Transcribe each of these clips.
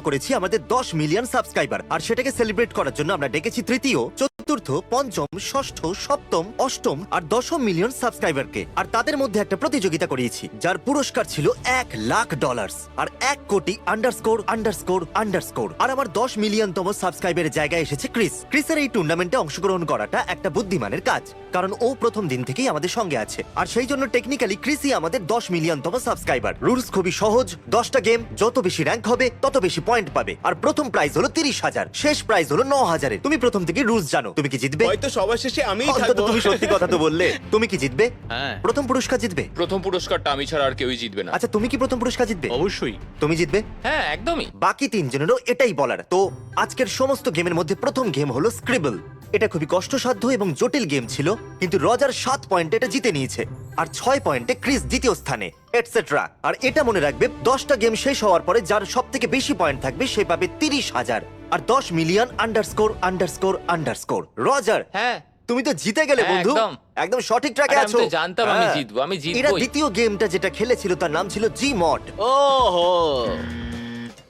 করেছি আমাদের দশ মিলিয়ন সাবস্ক্রাইবার। আর সেটাকে সেলিব্রেট করার জন্য আমরা ডেকেছি তৃতীয় চতুর্থ, পঞ্চম, ষষ্ঠ, সপ্তম, অষ্টম আর দশম মিলিয়ন সাবস্ক্রাইবারকে আর তাদের মধ্যে একটা প্রতিযোগিতা করিয়েছি, যার পুরস্কার ছিল এক লাখ ডলার আর এক কোটি আন্ডারস্কোর আন্ডারস্কোর আন্ডারস্কোর আর আমার দশ মিলিয়নতম সাবস্ক্রাইবারের জায়গায় এসেছে ক্রিস। ক্রিসের এই টুর্নামেন্টে অংশগ্রহণ করাটা একটা বুদ্ধিমানের কাজ, কারণ ও প্রথম দিন থেকেই আমাদের সঙ্গে আছে। আর সেই জন্য টেকনিক্যালি ক্রিসই আমাদের দশ মিলিয়নতম সাবস্ক্রাইবার রুলস খুবই সহজ, দশটা গেম যত বেশি র্যাঙ্ক হবে, তত বেশি পয়েন্ট পাবে। আর প্রথম প্রাইজ হলো তিরিশ হাজার, শেষ প্রাইজ হলো ন হাজারে তুমি প্রথম থেকে রুলস জানো। তুমি কি জিতবে? হয়তো সবার শেষে আমিই অন্তত থাকব। তুমি সত্যি কথা তো বললে। তুমি কি জিতবে? হ্যাঁ। প্রথম পুরস্কার জিতবে? প্রথম পুরস্কারটা আমি ছাড়া আর কেউই জিতবে না। আচ্ছা তুমি কি প্রথম পুরস্কার জিতবে? অবশ্যই। তুমি জিতবে? হ্যাঁ একদমই। বাকি তিনজনেরও এটাই বলার। তো আজকের সমস্ত গেমের মধ্যে প্রথম গেম হলো স্ক্রিবল এটা খুবই কষ্টসাধ্য এবং জটিল গেম ছিল কিন্তু রজার সাত পয়েন্টে এটা জিতে নিয়েছে আর ছয় পয়েন্টে ক্রিস দ্বিতীয় স্থানে এটসেট্রা আর এটা মনে রাখবে দশটা গেম শেষ হওয়ার পরে যার সব থেকে বেশি পয়েন্ট থাকবে সে পাবে তিরিশ হাজার। আর দশ million underscore underscore underscore Roger হ্যাঁ। তুমি তো জিতে গেলে হ্যাঁ, বন্ধু। একদম। একদম সঠিক ট্র্যাকে আরে আমি আছো। তো জানতাম আমি হ্যাঁ। জিতবো, আমি জিতবোই। এরা দ্বিতীয় গেমটা যেটা খেলেছিল তার নাম ছিল জি মড ওহো।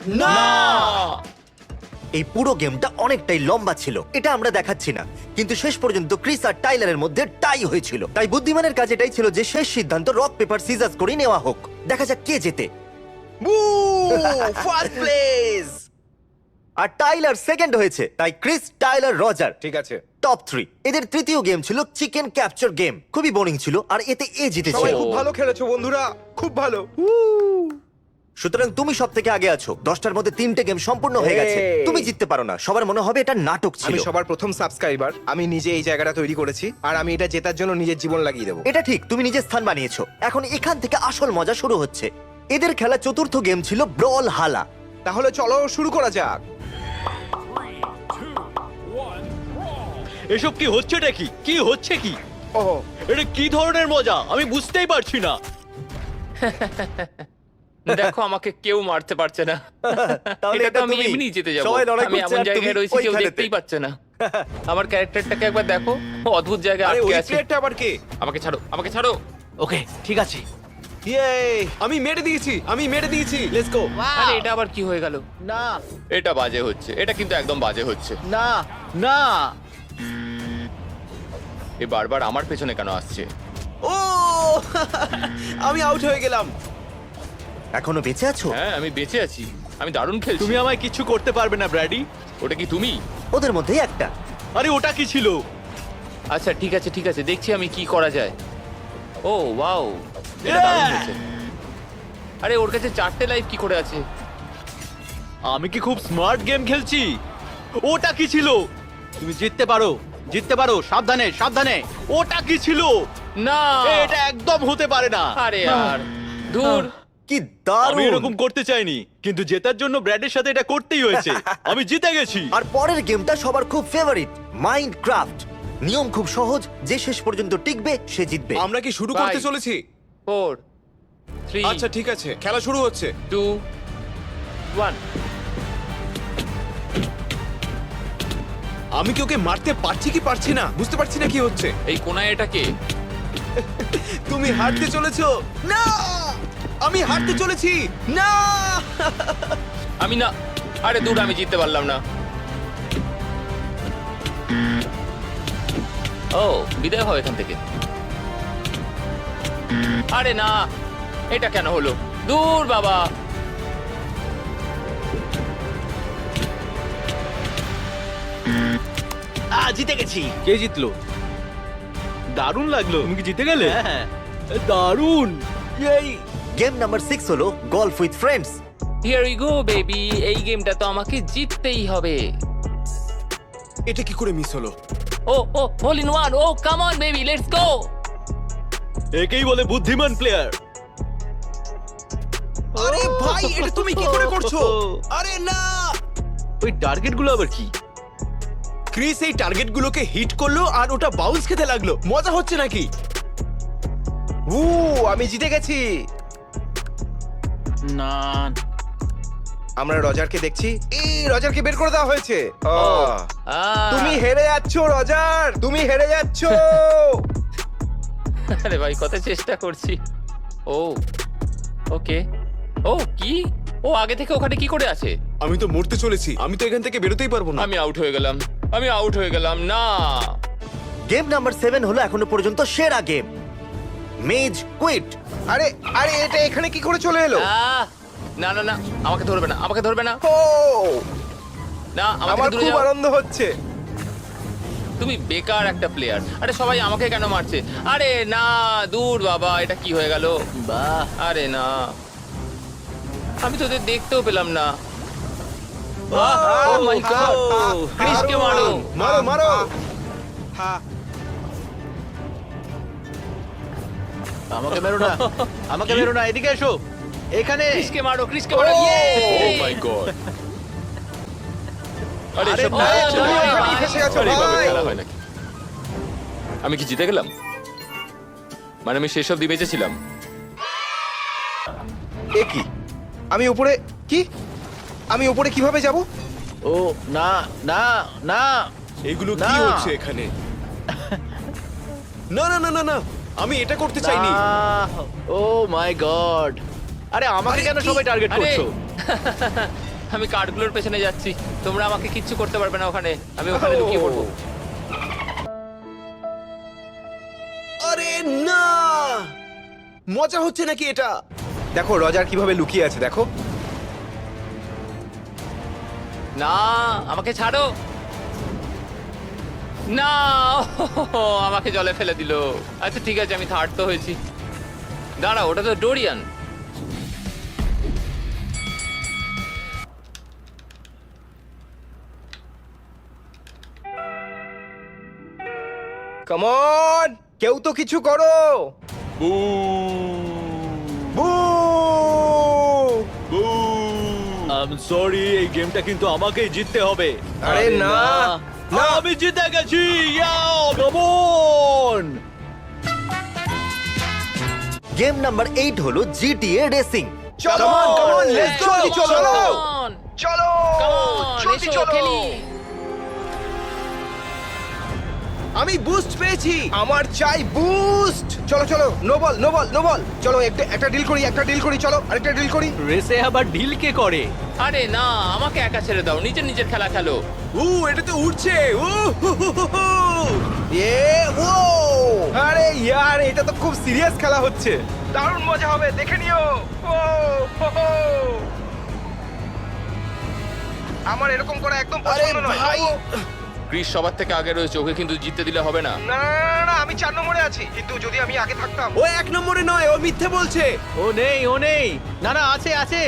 না! এই পুরো গেমটা অনেকটাই লম্বা ছিল এটা আমরা দেখাচ্ছি না। কিন্তু শেষ পর্যন্ত ক্রিস আর টাইলারের মধ্যে টাই হয়েছিল। তাই বুদ্ধিমানের কাজ এটাই ছিল যে শেষ সিদ্ধান্ত রক পেপার সিজার্স করে নেওয়া হোক। দেখা যাক কে জেতে। ফার্স্ট প্লেস আর টাইলার সেকেন্ড হয়েছে তাই ক্রিস টাইলার রজার। ঠিক আছে। টপ থ্রি এদের তৃতীয় গেম ছিল চিকেন ক্যাপচার গেম খুবই বোরিং ছিল আর এতে এ জিতেছে। সবাই খুব ভালো খেলেছো বন্ধুরা খুব ভালো। সুতরাং তুমি সব থেকে আগে আছো। দশটার মধ্যে তিনটে গেম সম্পূর্ণ হয়ে গেছে। Hey! তুমি জিততে পারো না। সবার মনে হবে এটা নাটক ছিল। আমি সবার প্রথম সাবস্ক্রাইবার আমি নিজে এই জায়গাটা তৈরি করেছি আর আমি এটা জেতার জন্য নিজের জীবন লাগিয়ে দেবো। এটা ঠিক তুমি নিজের স্থান বানিয়েছো। এখন এখান থেকে আসল মজা শুরু হচ্ছে। এদের খেলা চতুর্থ গেম ছিল ব্রল হালা তাহলে চলো শুরু করা যাক। এসব কি হচ্ছেটা কি? কি হচ্ছে কি? ও এটা কি ধরনের মজা? আমি বুঝতেই পারছি না। দেখো আমাকে কেউ মারতে পারছে না। তাহলে এটা তো আমি এমনি জিতে যাব। সবাই লড়াই আমি এমন জায়গায় রয়েছি কেউ দেখতেই পাচ্ছে না। আমার ক্যারেক্টারটাকে একবার দেখো। ও অদ্ভুত জায়গায় আরে আটকে ওই আছে। প্লেয়ারটা আবার কে? আমাকে ছাড়ো আমাকে ছাড়ো। ওকে ঠিক আছে। ইয়ে আমি মেরে দিয়েছি আমি মেরে দিয়েছি। লেটস গো আরে এটা আবার কি হয়ে গেল? না। এটা বাজে হচ্ছে। এটা কিন্তু একদম বাজে হচ্ছে। না না। এ বারবার আমার পেছনে কেন আসছে? ও! আমি আউট হয়ে গেলাম। এখনও বেঁচে আছো? হ্যাঁ আমি বেঁচে আছি। আমি দারুণ খেলছি। তুমি আমায় কিছু করতে পারবে না ব্র্যাডি। ওটা কি তুমি? ওদের মধ্যেই একটা। আরে ওটা কি ছিল? আচ্ছা ঠিক আছে ঠিক আছে দেখছি আমি কি করা যায়। ও ওয়াও এটা দারুণ হয়েছে। আরে ওর কাছে চারটে লাইফ কি করে আছে? আমি কি খুব স্মার্ট গেম খেলছি? ওটা কি ছিল? তুমি জিততে পারো জিততে পারো সাবধানে সাবধানে। ওটা কি ছিল? না। এটা একদম হতে পারে না। আরে আর দূর। কি আমি দারুণ। এরকম করতে চাইনি কিন্তু জেতার জন্য ব্র্যাডের সাথে এটা করতেই হয়েছে। আমি জিতে গেছি। আর পরের গেমটা সবার খুব ফেভারিট মাইন্ড ক্রাফট নিয়ম খুব সহজ যে শেষ পর্যন্ত টিকবে সে জিতবে। আমরা কি শুরু করতে Bye. চলেছি? ফোর থ্রি আচ্ছা ঠিক আছে। খেলা শুরু হচ্ছে। টু ওয়ান আমি কি ওকে মারতে পারছি কি পারছি না? বুঝতে পারছি না কি হচ্ছে। এই কোনায় এটা কে? তুমি হারতে চলেছো। না! আমি হারতে চলেছি। না! আমি না। আরে দূর আমি জিততে পারলাম না। ও বিদায় হও এখান থেকে। আরে না এটা কেন হলো? দূর বাবা। জিতে গেছি। কে জিতলো? দারুণ লাগল। তুমি কি জিতে গেলে? হ্যাঁ দারুণ। এই গেম নাম্বার সিক্স হলো golf with friends here we go baby এই গেমটা তো আমাকে জিততেই হবে। এটা কি করে মিস হলো? Oh O hole in one oh come on baby let's go একেই বলে বুদ্ধিমান প্লেয়ার আরে ভাই এটা তুমি কি করে করছ? আরে না! ওই টার্গেটগুলো আবার কি? ক্রিস এই টার্গেট গুলোকে হিট করল আর ওটা বাউন্স খেতে লাগল। মজা হচ্ছে নাকি? উ আমি জিতে গেছি। না। আমরা রজারকে দেখছি। এই রজারকে বের করে দেওয়া হয়েছে। আহ, তুমি হেরে যাচ্ছ রজার! তুমি হেরে যাচ্ছ! আরে ভাই কত চেষ্টা করছি। ও ওকে। ও কি? ও আগে থেকে ওখানে কি করে আছে? আমি তো মরতে চলেছি। আমি তো এখান থেকে বেরোতেই পারব না। আমি আউট হয়ে গেলাম। আমি আউট হয়ে গেলাম না। গেম নাম্বার সেভেন হলো এখনও পর্যন্ত সেরা গেম মেজ কুইট আরে আরে এটা এখানে কি করে চলে এলো? আহ, না না না আমাকে ধরবে না আমাকে ধরবে না। ও! না আমাকে আমার দূরে খুব যাও। আনন্দ হচ্ছে। তুমি বেকার একটা প্লেয়ার আরে সবাই আমাকে কেন মারছে? আরে না দূর বাবা এটা কি হয়ে গেল? বাহ আরে না। আমি তো ওদের দেখতেও পেলাম না। ও মাই গড ক্রিসকে মারো মারো মারো আমাকে মেরো না আমাকে মেরো না এদিকে এসো এখানে ক্রিসকে মারো ক্রিসকে মারো ইয়ে ও মাই গড আরে ওখানেই ফেঁসে গেছো, ভাই। খেলা হয় নাকি? আমি কি জিতে গেলাম? মানে আমি শেষ অব্দি বেঁচেছিলাম এ কি? আমি উপরে কি? আমি উপরে কীভাবে যাব? ও না না না। এগুলো না। কি হচ্ছে এখানে? না না না না না। আমি এটা করতে চাইনি। Oh my God. আরে আমাকে আরে কেন কি? সবাই টার্গেট আরে। করছ? আমি কার্ডগুলোর পেছনে যাচ্ছি। তোমরা আমাকে কিচ্ছু করতে পারবে না ওখানে। আমি ওখানে লুকিয়ে পড়ব। আরে না! মজা হচ্ছে নাকি এটা? দেখো রজার কীভাবে লুকিয়ে আছে দেখো। না আমাকে ছাড়ো। না আমাকে জলে ফেলে দিল। আচ্ছা ঠিক আছে আমি থার্ড তো হয়েছি। দাঁড়া ওটা তো ডোরিয়ান। কমন কেউ তো কিছু করো। বু সরি এই গেমটা কিন্তু আমাকেই জিততে হবে। আরে না, না। আমি জিতে গেছি। ইয়াও গেম নাম্বার এইট হলো জিটিএ রেসিং চলো। লেটস গো চলো চলো জলদি চলো। আমি বুস্ট পেয়েছি। আমার চাই বুস্ট চলো চলো no ball no ball no ball চলো একটা একটা ডিল করি একটা ডিল করি চলো আরেকটা ডিল করি। রেসে আবার ডিল কে করে? আরে না আমাকে একা ছেড়ে দাও নিজের নিজের খেলা খেলো। উ এটা তো উঠছে উ হু, হু, হু, হু। এ ও। আরে ইয়ার এটা তো খুব সিরিয়াস খেলা হচ্ছে। দারুণ মজা হবে দেখে নিও। ও হো, হো। আমার এরকম করা একদম পছন্দ নয়। ভাই ক্রিস সবার থেকে আগে রয়েছে ওকে কিন্তু জিততে দিলে হবে না। না না, না, না, আমি চার নম্বরে আছি কিন্তু যদি আমি আগে থাকতাম। ও এক নম্বরে নয় ও মিথ্যে বলছে। ও নেই ও নেই। না না আছে আছে।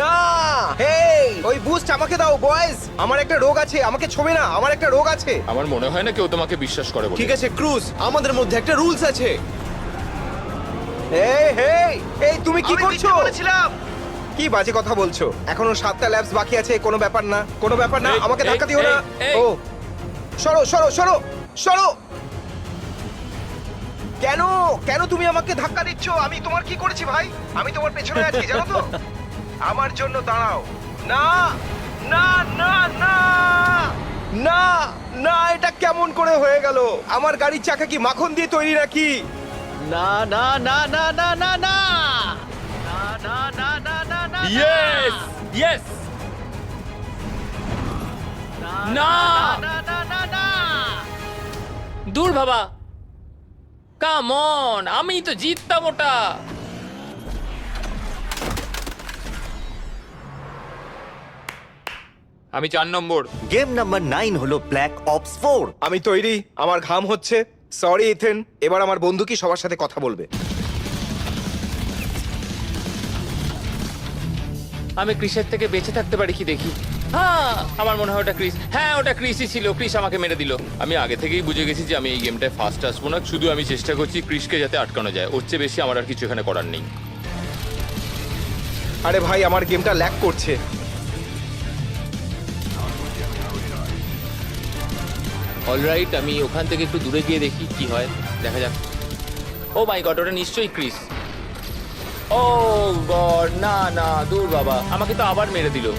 না হেই ওই বুস্ট আমাকে দাও বয়েজ আমার একটা রোগ আছে আমাকে ছোবে না আমার একটা রোগ আছে। আমার মনে হয় না কেউ তোমাকে বিশ্বাস করে বলে। ঠিক আছে ক্রুজ আমাদের মধ্যে একটা রুলস আছে। এই হেই এই তুমি কি করছ? বলেছিলাম। কি বাজে কথা বলছো এখনও সাতটা ল্যাবস বাকি আছে কোনো ব্যাপার না কোনো ব্যাপার না আমাকে ধাক্কা দিও না। ও সরো সরো সরো সরো কেন কেন তুমি আমাকে ধাক্কা দিচ্ছ আমি তোমার কি করেছি ভাই আমি তোমার পেছনে আছি জানো তো আমার জন্য দাঁড়াও না না না না না না এটা কেমন করে হয়ে গেল আমার গাড়ির চাকা কি মাখন দিয়ে তৈরি নাকি না না না না না না না না না না না না না ইয়েস ইয়েস না! দূর বাবা। কাম অন আমি তো জিততাম ওটা। আমি চার নম্বর। গেম নাম্বার নাইন হলো ব্ল্যাক অপস ফোর আমি তৈরি আমার ঘাম হচ্ছে। সরি ইথেন এবার আমার বন্ধু কি সবার সাথে কথা বলবে? আমি ক্রিসের থেকে বেঁচে থাকতে পারি কি দেখি? হ্যাঁ। আমার মনে হয় ওটা ক্রিস। হ্যাঁ ওটা ক্রিসই ছিল। ক্রিস আমাকে মেরে দিল। আমি আগে থেকেই বুঝে গেছি যে আমি এই গেমটায় ফার্স্ট আসব না। শুধু আমি চেষ্টা করছি ক্রিসকে যাতে আটকানো যায়। ওর চেয়ে বেশি আমার আর কিছু এখানে করার নেই। আরে ভাই আমার গেমটা ল্যাক করছে। অলরাইট আমি ওখান থেকে একটু দূরে গিয়ে দেখি কি হয়। দেখা যাক। ও মাই গড ওটা নিশ্চয়ই ক্রিস। ও গড, না না, দূর বাবা। আমাকে তো আবার মেরে দিল।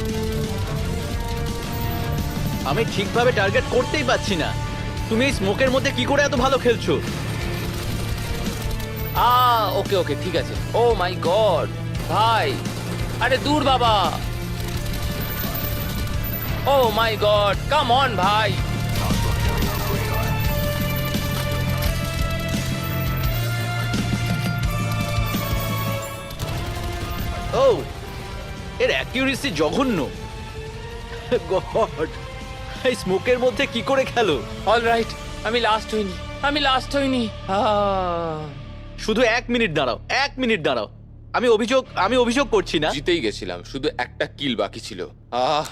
আমি ঠিকভাবে টার্গেট করতেই পারছি না। তুমি এই স্মোকের মধ্যে কি করে এত ভালো খেলছো? আ, ওকে ওকে, ঠিক আছে। ও মাই গড, ভাই। আরে দূর বাবা। ও মাই গড, কাম অন ভাই। ও এর অ্যাকিউরেসি জঘন্য। গড এই স্মোকের মধ্যে কি করে খেলো? অল রাইট আমি লাস্ট হইনি আমি লাস্ট হইনি। আহ, শুধু এক মিনিট দাঁড়াও এক মিনিট দাঁড়াও। আমি অভিযোগ আমি অভিযোগ করছি না। জিতেই গেছিলাম শুধু একটা কিল বাকি ছিল। আহ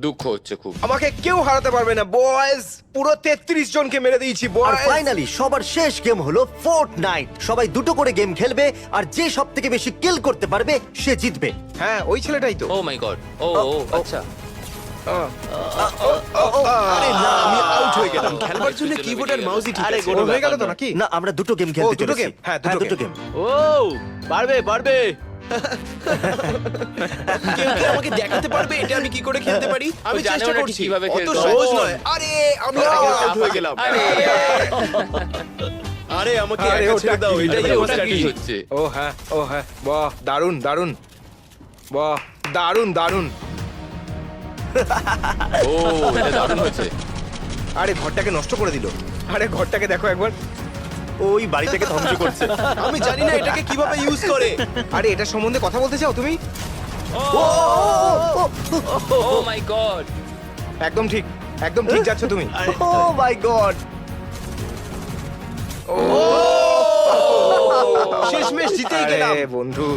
দুঃখ হচ্ছে খুব আমাকে কেউ হারাতে পারবে না বয়েজ পুরো তেত্রিশ জনকে মেরে দিয়েছি আর বয়েজ ফাইনালি সবার শেষ গেম হলো ফোর্ট নাইট সবাই দুটো করে গেম খেলবে আর যে সব থেকে বেশি কিল করতে পারবে সে জিতবে হ্যাঁ ওই ছেলেটাই তো ও মাই গড ও ও আচ্ছা আরে না আমি আউট হয়ে গেলাম খেলবার জন্য কিবোর্ড আর মাউসই ঠিক আরে আছে কোনো হয়ে গেল তো নাকি না আমরা দুটো গেম খেলতে দুটো চলেছি game? হ্যাঁ, দুটো game। গেম ও পারবে পারবে কেউ কি আমাকে দেখাতে পারবে? এটা আমি কি করে খেলতে পারি? আমি ও চেষ্টা ওটা ঠিক করছি। কীভাবে অত খেলতে হয়। সহজ নয়। আরে আমি আউট হয়ে গেলাম। আরে আরে আমাকে আরে, একা ওটা ছেড়ে দাও কি? এটাই আরে, আমার ওটা কি? হচ্ছে ও হ্যাঁ ও হ্যাঁ। বাহ দারুণ দারুণ বাহ দারুণ দারুণ ও এটা দারুণ হয়েছে। আরে ঘরটাকে নষ্ট করে দিল। আরে ঘরটাকে দেখো একবার। ওই বাড়িটাকে ধ্বংস করছে। আমি জানি না এটাকে কীভাবে ইউজ করে। আরে এটা সম্বন্ধে কথা বলতে চাও তুমি? Oh my God. একদম ঠিক একদম ঠিক যাচ্ছ তুমি। Oh my god. ও। শেষমেশ জিতেই গেলাম। বন্ধু।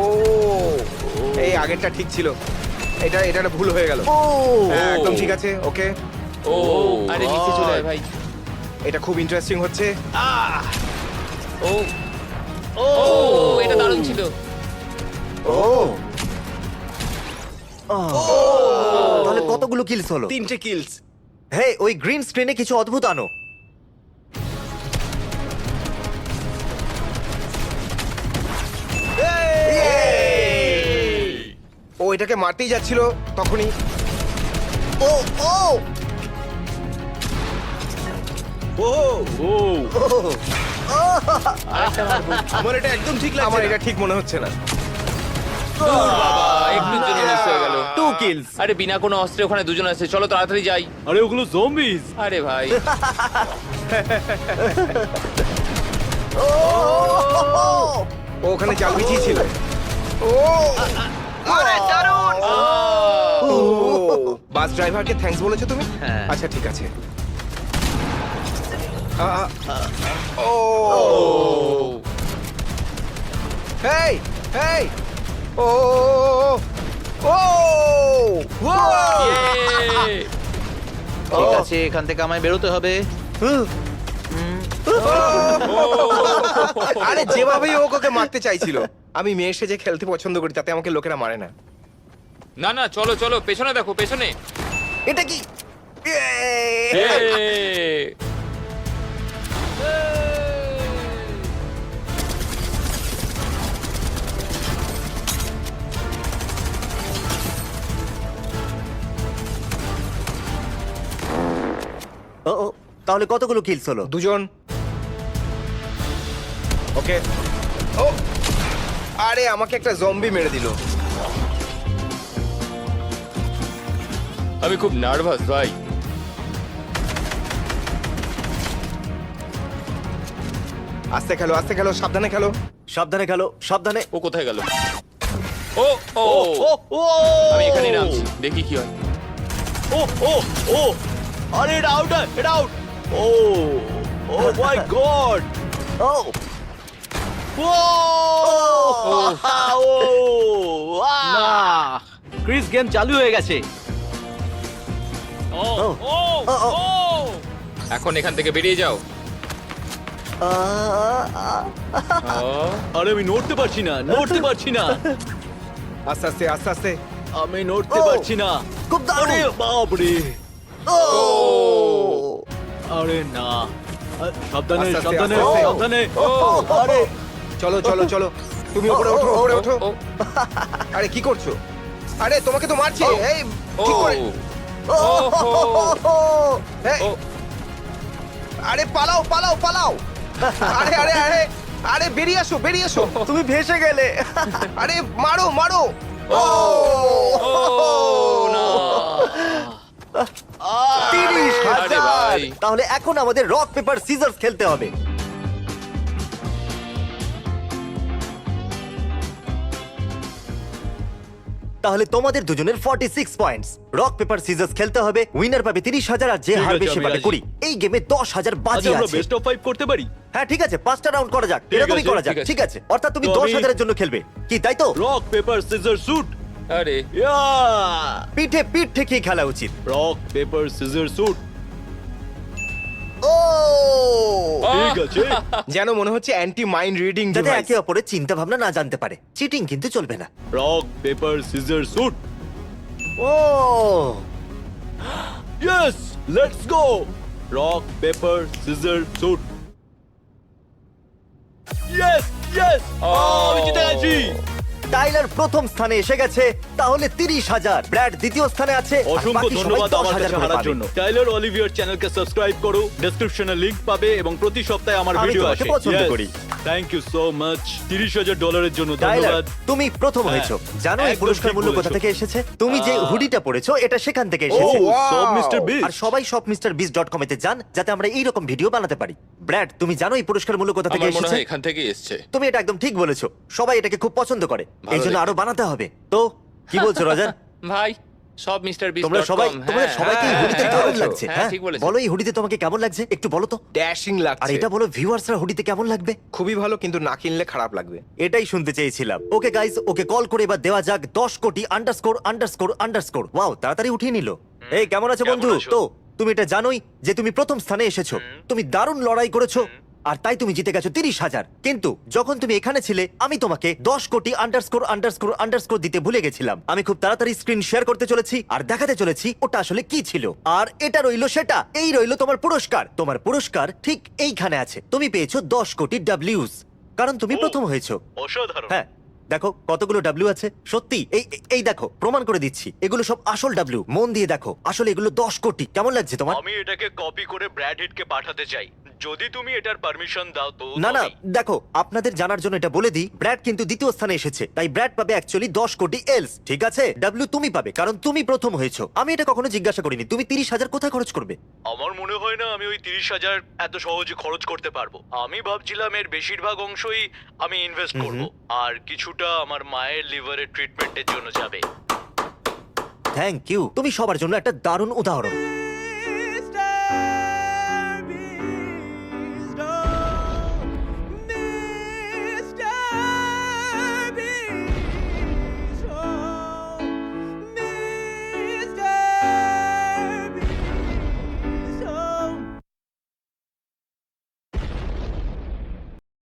ও এই আগেরটা ঠিক ছিল। এটা এটা ভুল হয়ে গেল। ও। হ্যাঁ একদম ঠিক আছে ওকে। ও আরে নিচে চলে ভাই। এটা খুব ইন্টারেস্টিং হচ্ছে। ও। ও এটা দারুণ ছিল। ও। তাহলে কতগুলো কিলস হলো? তিনটে কিলস হে ওই গ্রিন স্ক্রিনে কিছু অদ্ভুত আনো। ও এটাকে মারতেই যাচ্ছিল তখনই। ও ও! ও ও আমার এটা একদম ঠিক লাগছে আমার এটা ঠিক মনে হচ্ছে না। দূর বাবা একটু জন্য মিস হয়ে গেল। টু কিলস আরে বিনা কোনো অস্ত্রে ওখানে দুজন আছে চলো তাড়াতাড়ি যাই। আরে ওগুলো জম্বিজ আরে ভাই। ও ও ওখানে জাল বিছিয়েছিল। ও আহ! ও। বাস ড্রাইভারকে থ্যাঙ্কস বলেছ তুমি? হ্যাঁ। আচ্ছা ঠিক আছে। আ, আ, ও হেই হেই ও ও ও Yay! ঠিক আছে এখান থেকে আমায় বেরোতে হবে। আরে যেভাবেই ও ওকে মারতে চাইছিল। আমি মেয়ে সেজে খেলতে পছন্দ করি তাতে আমাকে লোকেরা মারে না। না না চলো চলো পেছনে দেখো পেছনে। এটা কি! ও ও, তাহলে কতগুলো কিলস হলো? দুজন। ওকে ও আরে আমাকে একটা জম্বি মেরে দিল। আমি খুব নার্ভাস ভাই। আস্তে খেলো আস্তে খেলো সাবধানে খেলো। সাবধানে খেলো সাবধানে। ও কোথায় গেল? ও ও ও ও আমি এখানে নামছি দেখি কি হয়। ও ও ও। আরে এটা আউট এটা out oh oh my god oh. Oh ও। না। ক্রিস গেম চালু হয়ে গেছে। ও ও, এখন এখান থেকে বেরিয়ে যাও। আরে আমি নড়তে পারছি না নড়তে পারছি না। আস্তে আস্তে আস্তে আস্তে। আমি নড়তে ও, পারছি না। খুব দারুণ। আরে বাপ রে ও। আরে না। আ, সাবধানে আস্তে আস্তে, সাবধানে আস্তে আস্তে। সাবধানে। ও, আরে। চলো চলো চলো। তুমি উপরে ওঠো উপরে ওঠো। আরে কি করছ? আরে তোমাকে তো মারছি। এই ঠিক করে। ও, ও, এই, আরে পালাও পালাও পালাও। আরে আরে আরে আরে বেরিয়ে আসো বেরিয়ে আসো। তুমি ভেসে গেলে। আরে মারো মারো। ও! তিরিশ হাজার। ভাই। তাহলে এখন আমাদের রক পেপার সিজার্স খেলতে হবে। তাহলে তোমাদের দুজনের 46 পয়েন্টস রক পেপার সিজার্স খেলতে হবে। উইনার পাবে তিরিশ হাজার আর যে ঠিক হারবে আছে, সে আমি পাবে রাজি। কুড়ি। এই গেমে দশ হাজার বাজি আচ্ছা আমরা আছে। বেস্ট অফ ফাইভ করতে পারি? হ্যাঁ ঠিক আছে পাঁচটা রাউন্ড করা যাক। ঠিক এরকমই আছে, করা যাক। ঠিক আছে। ঠিক আছে অর্থাৎ তুমি তো দশ আমি- হাজারের জন্য খেলবে। কি তাই তো? রক পেপার সিজার শুট আরে। পিঠে পিঠ ঠেকিয়ে খেলা উচিত। Rock paper scissor shoot oh! ঠিক আছে। যেন মনে হচ্ছে অ্যান্টি মাইন্ড রিডিং যাতে একে অপরের চিন্তা ভাবনা না জানতে পারে। চিটিং কিন্তু চলবে না। Rock paper scissor shoot oh! Yes let's go rock paper scissor shoot yes yes আমি জিতে গেছি টাইলার প্রথম স্থানে এসে গেছে তাহলে তিরিশ হাজার। ব্র্যাড দ্বিতীয় স্থানে আছে আর অসংখ্য বাকি সবাই ধন্যবাদ 10,000 আমার কাছে করে হারার পাবে। জন্য। টাইলার অলিভিয়ার চ্যানেলকে সাবস্ক্রাইব করো ডেসক্রিপশনে লিংক পাবে এবং প্রতি সপ্তাহে আমার আমি ভিডিও তোমাকে আসে। পছন্দ করি। থ্যাংক ইউ সো মাচ তিরিশ হাজার ডলারের জন্য টাইলার ধন্যবাদ। তুমি প্রথম হ্যাঁ, হয়েছো। জানো এই একদম পুরস্কার ঠিক মূল্য কোথা থেকে এসেছে? তুমি যে। হুডিটা পরেছো এটা সেখান থেকে ও এসেছে। সব মিস্টার আর সবাই সব মিস্টার বিস ডট কমেতে যান যাতে আমরা এই রকম ভিডিও বানাতে পারি। ব্র্যাড তুমি জানো এই পুরস্কার মূল্য কোথা থেকে আমার মনে এসেছে? হয় এখান থেকে এসছে। তুমি এটা একদম ঠিক বলেছ। সবাই এটাকে খুব পছন্দ করে। ভালো এই জন্য। আরও বানাতে হবে। তো কি বলছো রজার? ভাই সব মিস্টার বিস তোমরা সবাই তোমাদের সবাইকে এই হ্যাঁ, হুডিতে দারুণ বলেছ। লাগছে হ্যাঁ, হ্যাঁ? ঠিক বলেছ। বলো এই হুডিতে তোমাকে কেমন লাগছে? একটু বলো তো। ড্যাশিং আর লাগছে এটা বলো ভিউয়ার্সরা হুডিতে কেমন লাগবে? খুবই ভালো কিন্তু না কিনলে খারাপ লাগবে। এটাই শুনতে চেয়েছিলাম। ওকে গাইস ওকে কল করে এবার দেওয়া যাক দশ কোটি আন্ডারস্কোর আন্ডারস্কোর আন্ডারস্কোর ওয়াও তাড়াতাড়ি উঠিয়ে নিল। এই কেমন আছো বন্ধু? তো তুমি এটা জানোই যে তুমি প্রথম স্থানে এসেছ। তুমি দারুণ লড়াই করেছ। আর তাই তুমি জিতে গেছো তিরিশ হাজার। কিন্তু যখন তুমি এখানে ছিলে আমি তোমাকে দশ কোটি আন্ডারস্কোর আন্ডারস্কোর আন্ডারস্কোর দিতে ভুলে গেছিলাম। আমি খুব তাড়াতাড়ি স্ক্রিন শেয়ার করতে চলেছি আর দেখাতে চলেছি ওটা আসলে কি ছিল। আর এটা রইল সেটা এই রইল তোমার পুরস্কার। তোমার পুরস্কার ঠিক এইখানে আছে। তুমি পেয়েছ দশ কোটি ডাব্লিউস কারণ তুমি প্রথম হয়েছো। অসাধারণ। হ্যাঁ দেখো কতগুলো ডাব্লিউ আছে? সত্যি এই এই- দেখো প্রমাণ করে দিচ্ছি। এগুলো সব আসল ডাব্লিউ মন দিয়ে দেখো। আসলে এগুলো দশ কোটি। কেমন লাগছে তোমার? আমি এটাকে কপি করে ব্র্যাড হিটকে পাঠাতে চাই। যদি তুমি এটার পারমিশন দাও তো না না দেখো আপনাদের জানার জন্য এটা বলে দিই ব্র্যাড কিন্তু দ্বিতীয় স্থানে এসেছে। তাই ব্র্যাড পাবে অ্যাকচুয়ালি দশ কোটি এলস ঠিক আছে? ডাব্লিউ তুমি পাবে কারণ তুমি প্রথম হয়েছো। আমি এটা কখনো জিজ্ঞাসা করিনি তুমি তিরিশ হাজার কোথায় খরচ করবে? আমার মনে হয় না আমি ওই তিরিশ হাজার এত সহজে খরচ করতে পারব। আমি ভাবছিলাম এর বেশিরভাগ অংশই আমি ইনভেস্ট করব। আর কিছুটা আমার মায়ের লিভারের ট্রিটমেন্টের জন্য যাবে। থ্যাংক ইউ তুমি সবার জন্য একটা দারুণ উদাহরণ।